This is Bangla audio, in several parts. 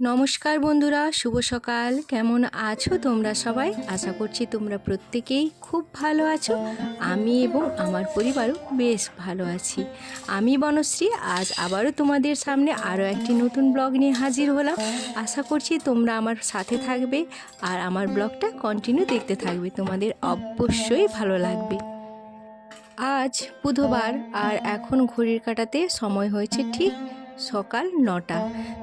নমস্কার বন্ধুরা, শুভ সকাল। কেমন আছো তোমরা সবাই? আশা করছি তোমরা প্রত্যেকেই খুব ভালো আছো। আমি এবং আমার পরিবারও বেশ ভালো আছি। আমি বনশ্রী, আজ আবারও তোমাদের সামনে আরও একটি নতুন ব্লগ নিয়ে হাজির হলাম। আশা করছি তোমরা আমার সাথে থাকবে আর আমার ব্লগটা কন্টিনিউ দেখতে থাকবে। তোমাদের অবশ্যই ভালো লাগবে। আজ বুধবার আর এখন ঘড়ির কাটাতে সময় হয়েছে ঠিক সকাল নটা।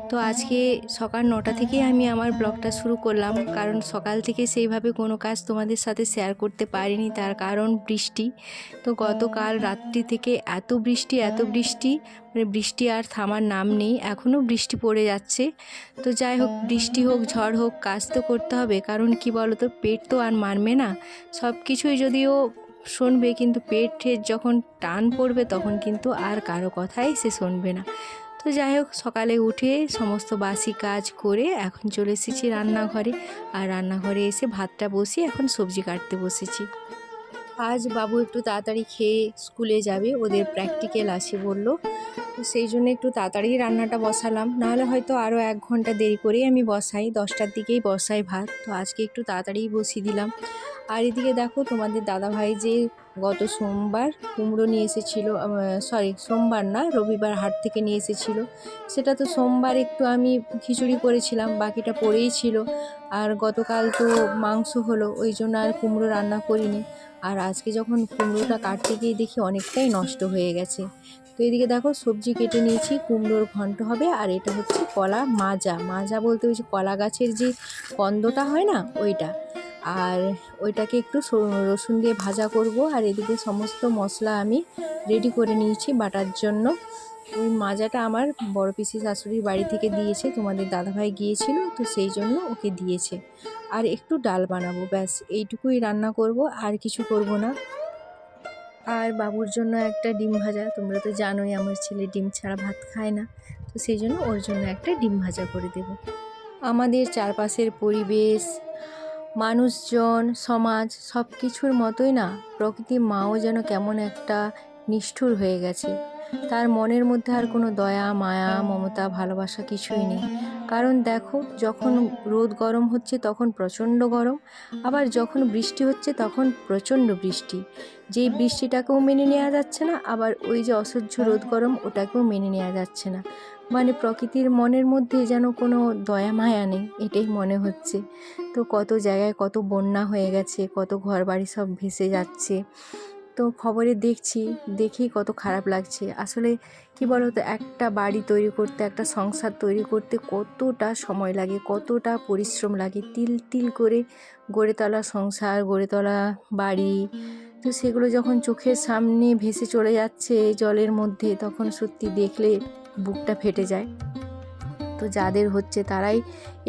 তো আজকে সকাল নটা থেকে আমি আমার ব্লগটা শুরু করলাম। কারণ সকাল থেকে সেইভাবে কোনো কাজ তোমাদের সাথে শেয়ার করতে পারিনি, তার কারণ বৃষ্টি। তো গতকাল রাত্রি থেকে এত বৃষ্টি এত বৃষ্টি মানে বৃষ্টি আর থামার নাম নেই, এখনও বৃষ্টি পড়ে যাচ্ছে। তো যাই হোক, বৃষ্টি হোক, ঝড় হোক, কাজ তো করতে হবে। কারণ কি বলো তো পেট তো আর মানবে না। সব কিছুই যদিও শুনবে, কিন্তু পেটের যখন টান পড়বে, তখন কিন্তু আর কারও কথাই সে শুনবে না। তো যাই হোক, সকালে উঠে সমস্ত বাসি কাজ করে এখন চলে এসেছি রান্নাঘরে। আর রান্নাঘরে এসে ভাতটা বসিয়ে এখন সবজি কাটতে বসেছি। আজ বাবু একটু তাড়াতাড়ি খেয়ে স্কুলে যাবে, ওদের প্র্যাকটিক্যাল আছে বলল। তো সেই জন্য একটু তাড়াতাড়ি রান্নাটা বসালাম, নাহলে হয়তো আরও এক ঘণ্টা দেরি করেই আমি বসাই, দশটার দিকেই বসাই ভাত। তো আজকে একটু তাড়াতাড়ি বসিয়ে দিলাম। আর এদিকে দেখো তোমাদের দাদাভাই যে গত সোমবার কুমড়ো নিয়ে এসেছিল সরি সোমবার না, রবিবার হাট থেকে নিয়ে এসেছিল। সেটা তো সোমবার একটু আমি খিচুড়ি করেছিলাম, বাকিটা পড়েই ছিল। আর গতকাল তো মাংস হলো, ওই জন্য আর কুমড়ো রান্না করিনি। আর আজকে যখন কুমড়োটা কাটতে গিয়ে দেখি অনেকটাই নষ্ট হয়ে গেছে। তো এদিকে দেখো সবজি কেটে নিয়েছি, কুমড়োর ঘন্ট হবে আর এটা হচ্ছে কলা মাজা। মাজা বলতে যে কলা গাছের যে কন্দটা হয় না, ওইটা। আর ওইটাকে একটু রসুন দিয়ে ভাজা করব। আর এদিকে সমস্ত মশলা আমি রেডি করে নিয়েছি বাটার জন্য। ওই মাজাটা আমার বড় পিসি শাশুড়ির বাড়ি থেকে দিয়েছে, তোমাদের দাদাভাই গিয়েছিল, তো সেই জন্য ওকে দিয়েছে। আর একটু ডাল বানাবো, ব্যাস, এইটুকুই রান্না করব, আর কিছু করব না। আর বাবুর জন্য একটা ডিম ভাজা, তোমরা তো জানোই আমার ছেলে ডিম ছাড়া ভাত খায় না, তো সেই জন্য ওর জন্য একটা ডিম ভাজা করে দেব। আমাদের চারপাশের পরিবেশ মানুষজন, সমাজ সব কিছুর মতোই না, প্রকৃতির মাও যেন কেমন একটা নিষ্ঠুর হয়ে গেছে। তার মনের মধ্যে আর কোনো দয়া, মায়া, মমতা, ভালোবাসা কিছুই নেই। কারণ দেখো, যখন রোদ গরম হচ্ছে তখন প্রচণ্ড গরম, আবার যখন বৃষ্টি হচ্ছে তখন প্রচণ্ড বৃষ্টি। যেই বৃষ্টিটাকেও মেনে নেওয়া যাচ্ছে না, আবার ওই যে অসহ্য রোদ গরম ওটাকেও মেনে নেওয়া যাচ্ছে না। মানে প্রকৃতির মনের মধ্যে যেন কোনো দয়া, মায়া নেই, এটাই মনে হচ্ছে। তো কত জায়গায় কত বন্যা হয়ে গেছে, কত ঘর বাড়ি সব ভেসে যাচ্ছে। তো খবরে দেখছি, দেখেই কত খারাপ লাগছে। আসলে কি বলো তো একটা বাড়ি তৈরি করতে, একটা সংসার তৈরি করতে কতটা সময় লাগে, কতটা পরিশ্রম লাগে, তিল তিল করে গড়ে তোলা সংসার, গড়ে তোলা বাড়ি। তো সেগুলো যখন চোখের সামনে ভেসে চলে যাচ্ছে জলের মধ্যে, তখন সত্যি দেখলে বুকটা ফেটে যায়। তো যাদের হচ্ছে তারাই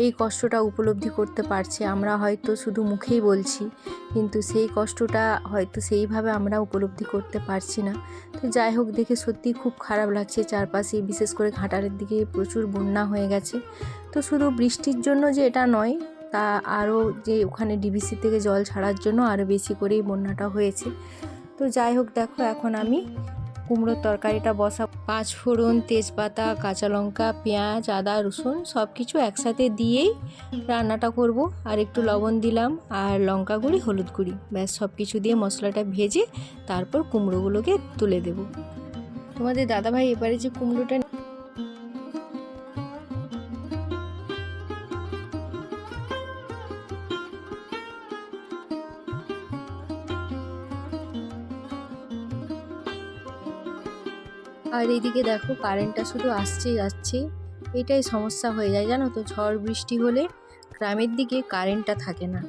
এই কষ্টটা উপলব্ধি করতে পারছে, আমরা হয়তো শুধু মুখেই বলছি, কিন্তু সেই কষ্টটা হয়তো সেইভাবে আমরা উপলব্ধি করতে পারছি না। তো যাই হোক, দেখে সত্যি খুব খারাপ লাগছে চারপাশে, বিশেষ করে ঘাটালের দিকে প্রচুর বন্যা হয়ে গেছে। তো শুধু বৃষ্টির জন্য যে এটা নয়, তা আরও যে ওখানে ডিবিসি থেকে জল ছাড়ার জন্য আরও বেশি করেই বন্যাটা হয়েছে। তো যাই হোক, দেখো এখন আমি কুমড়োর তরকারিটা বসা পাঁচ ফোড়ন, তেজপাতা, কাঁচা লঙ্কা, পেঁয়াজ, আদা, রসুন সব কিছু একসাথে দিয়েই রান্নাটা করব। আর একটু লবণ দিলাম আর লঙ্কা গুঁড়ি, হলুদ গুঁড়ি। ব্যাস সব কিছু দিয়ে মশলাটা ভেজে তারপর কুমড়োগুলোকে তুলে দেব। তোমাদের দাদাভাই এবারে যে কুমড়োটা আর এইদিকে দেখো কারেন্টটা শুধু আসছেই যাচ্ছে এটাই সমস্যা হয়ে যায় জানো তো? ঝড় বৃষ্টি হলে গ্রামের দিকে কারেন্টটা থাকে না।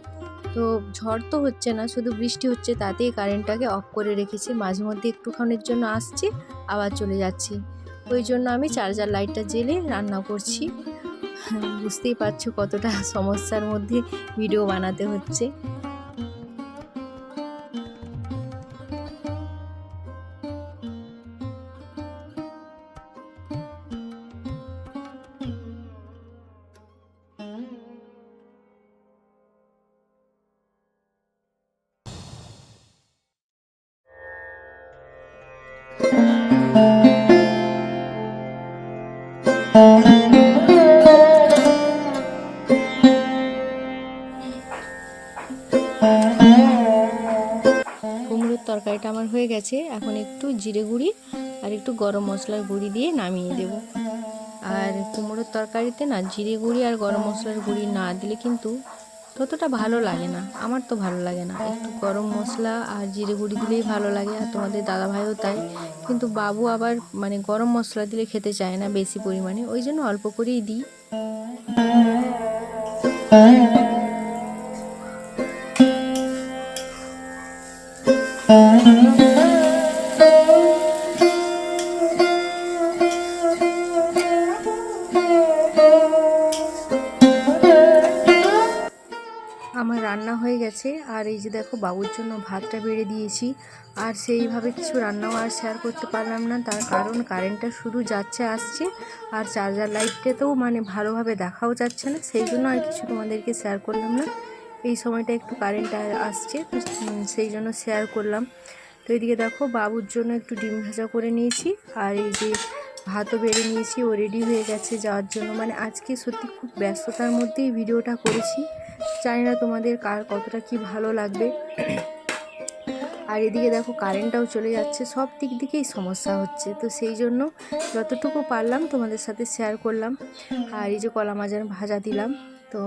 তো ঝড় তো হচ্ছে না, শুধু বৃষ্টি হচ্ছে তাতেই কারেন্টটাকে অফ করে রেখেছি। মাঝে মধ্যে একটুক্ষণের জন্য আসছে, আবার চলে যাচ্ছি। ওই জন্য আমি চার্জার লাইটটা জেলে রান্না করছি। বুঝতেই পারছ কতটা সমস্যার মধ্যে ভিডিও বানাতে হচ্ছে। গেছে এখন একটু জিরে গুঁড়ি আর একটু গরম মশলার গুঁড়ি দিয়ে নামিয়ে দেব। আর কুমড়োর তরকারিতে না জিরে গুঁড়ি আর গরম মশলার গুঁড়ি না দিলে কিন্তু ততটা ভালো লাগে না। আমার তো ভালো লাগে না। একটু গরম মশলা আর জিরে গুঁড়ি দিলেই ভালো লাগে আর তোমাদের দাদাভাইও তাই। কিন্তু বাবু আবার মানে গরম মশলা দিলে খেতে চায় না বেশি পরিমাণে। ওই জন্য অল্প করেই দিই। রান্না হয়ে গেছে। আর এই যে দেখো, বাবুর জন্য ভাতটা বেড়ে দিয়েছি। আর সেইভাবে কিছু রান্নাও আর শেয়ার করতে পারলাম না। তার কারণ কারেন্টটা শুধু যাচ্ছে, আসছে। আর চার্জার লাইটটাতেও মানে ভালোভাবে দেখাও যাচ্ছে না। সেই জন্য আর কিছু তোমাদেরকে শেয়ার করলাম না। এই সময়টা একটু কারেন্ট আসছে, তো সেই জন্য শেয়ার করলাম। তো এদিকে দেখো, বাবুর জন্য একটু ডিম ভাজা করে নিয়েছি। আর এই যে ভাতও বেড়ে নিয়েছি, ও রেডি হয়ে গেছে যাওয়ার জন্য। মানে আজকে সত্যি খুব ব্যস্ততার মধ্যেই ভিডিওটা করেছি। জানি না তোমাদের কার কতটা কি ভালো লাগবে। আর এদিকে দেখো কারেন্টটাও চলে যাচ্ছে, সব দিক দিকেই সমস্যা হচ্ছে। তো সেই জন্য যতটুকু পারলাম তোমাদের সাথে শেয়ার করলাম। আর এই যে কলা মাজার ভাজা দিলাম, তো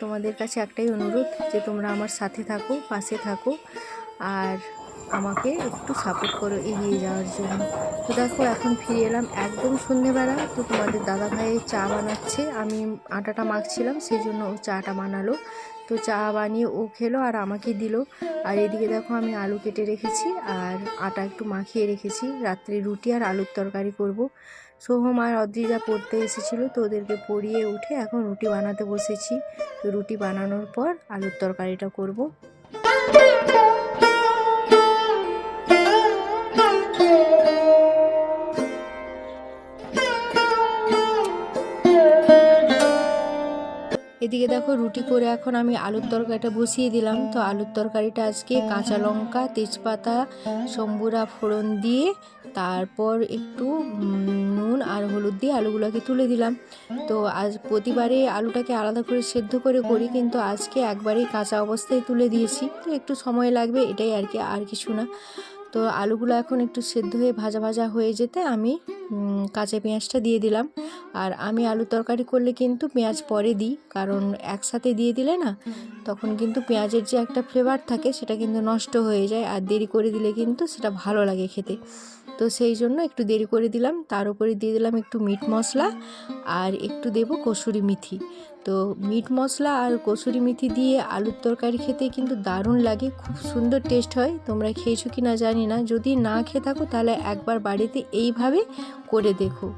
তোমাদের কাছে একটাই অনুরোধ যে তোমরা আমার সাথে থাকো, পাশে থাকো। আর আমাকে একটু সাপোর্ট করো, এগিয়ে যাওয়ার জন্য। তো দেখো, এখন ফিরে এলাম একদম সন্ধেবেলা। তো তোমাদের দাদা ভাই চা বানাচ্ছে, আমি আটাটা মাখছিলাম সেই জন্য ও চাটা বানালো। তো চা বানিয়ে ও খেলো আর আমাকে দিল। আর এদিকে দেখো, আমি আলু কেটে রেখেছি আর আটা একটু মাখিয়ে রেখেছি। রাত্রে রুটি আর আলুর তরকারি করব। সোহম আর অদ্রিজা পড়তে এসেছিল, তো ওদেরকে পড়িয়ে উঠে এখন রুটি বানাতে বসেছি। তো রুটি বানানোর পর আলুর তরকারিটা করব। এদিকে দেখো রুটি করে এখন আমি আলুর তরকারিটা বসিয়ে দিলাম। তো আলুর তরকারিটা আজকে কাঁচা লঙ্কা, তেজপাতা, সম্বুরা ফোড়ন দিয়ে, তারপর একটু নুন আর হলুদ দিয়ে আলুগুলোকে তুলে দিলাম। তো আজ প্রতিবারে আলুটাকে আলাদা করে সেদ্ধ করে করি, কিন্তু আজকে একবারেই কাঁচা অবস্থায় তুলে দিয়েছি। তো একটু সময় লাগবে, এটাই আর কি, আর কিছু না। তো আলুগুলো এখন একটু সেদ্ধ হয়ে ভাজা ভাজা হয়ে যেতে আমি কাঁচা পেঁয়াজটা দিয়ে দিলাম। আর আমি আলু তরকারি করলে কিন্তু পেঁয়াজ পরে দিই, কারণ একসাথে দিয়ে দিলে না, তখন কিন্তু পেঁয়াজের যে একটা ফ্লেভার থাকে সেটা কিন্তু নষ্ট হয়ে যায়, আর দেরি করে দিলে কিন্তু সেটা ভালো লাগে খেতে। তো সেই জন্য একটু দেরি করে দিলাম। তার উপরে দিয়ে দিলাম একটু মিট মশলা আর একটু দেব কসুরি মেথি। তো মিট মশলা আর কসুরি মেথি দিয়ে আলুর তরকারি খেতে কিন্তু দারুণ লাগে, খুব সুন্দর টেস্ট হয়। তোমরা খেয়েছো কি না জানি না। যদি না খেয়ে থাকো তাহলে একবার বাড়িতে এইভাবে করে দেখো।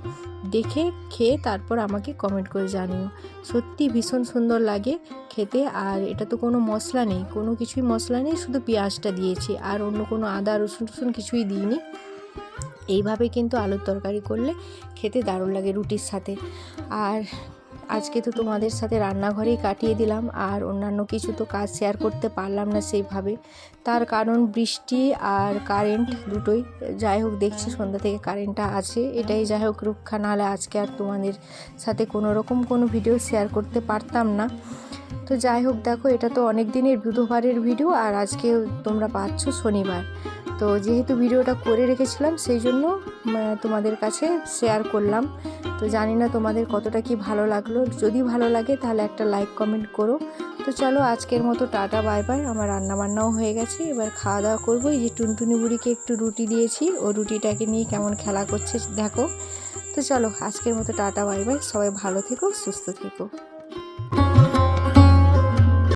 দেখে খেয়ে তারপর আমাকে কমেন্ট করে জানিও। সত্যি ভীষণ সুন্দর লাগে খেতে আর এটা তো কোনো মশলা নেই। কোনো কিছুই মশলা নেই, শুধু পেঁয়াজটা দিয়েছি। আর অন্য কোনো আদা রসুন টসুন কিছুই দিইনি। এইভাবে কিন্তু আলুর তরকারি করলে খেতে দারুণ লাগে রুটির সাথে। আর আজকে তো তোমাদের সাথে রান্নাঘরেই কাটিয়ে দিলাম, আর অন্যান্য কিছু তো কাজ শেয়ার করতে পারলাম না সেইভাবে। তার কারণ বৃষ্টি আর কারেন্ট দুটোই। যাই হোক, দেখছি সন্ধ্যা থেকে কারেন্টটা আছে। এটাই যাই হোক, রক্ষা নাহলে আজকে আর তোমাদের সাথে কোনো রকম কোনো ভিডিও শেয়ার করতে পারতাম না। তো যাই হোক, দেখো, এটা তো অনেক দিনের বুধবারের ভিডিও আর আজকে তোমরা পাচ্ছ শনিবার। তো যেহেতু ভিডিওটা করে রেখেছিলাম, সেই জন্য তোমাদের কাছে শেয়ার করলাম। তো জানি না তোমাদের কতটা কি ভালো লাগল। যদি ভালো লাগে, তাহলে একটা লাইক কমেন্ট করো। তো চলো, আজকের মতো টাটা বাই বাই আমার রান্না বান্নাও হয়ে গেছে। এবার খাওয়া দাওয়া করব। এই যে টুনটুনি বুড়িকে একটু রুটি দিয়েছি। ও রুটিটাকে নিয়ে কেমন খেলা করছে, দেখো। তো চলো, আজকের মতো টাটা বাই বাই সবাই ভালো থেকো, সুস্থ থেকো।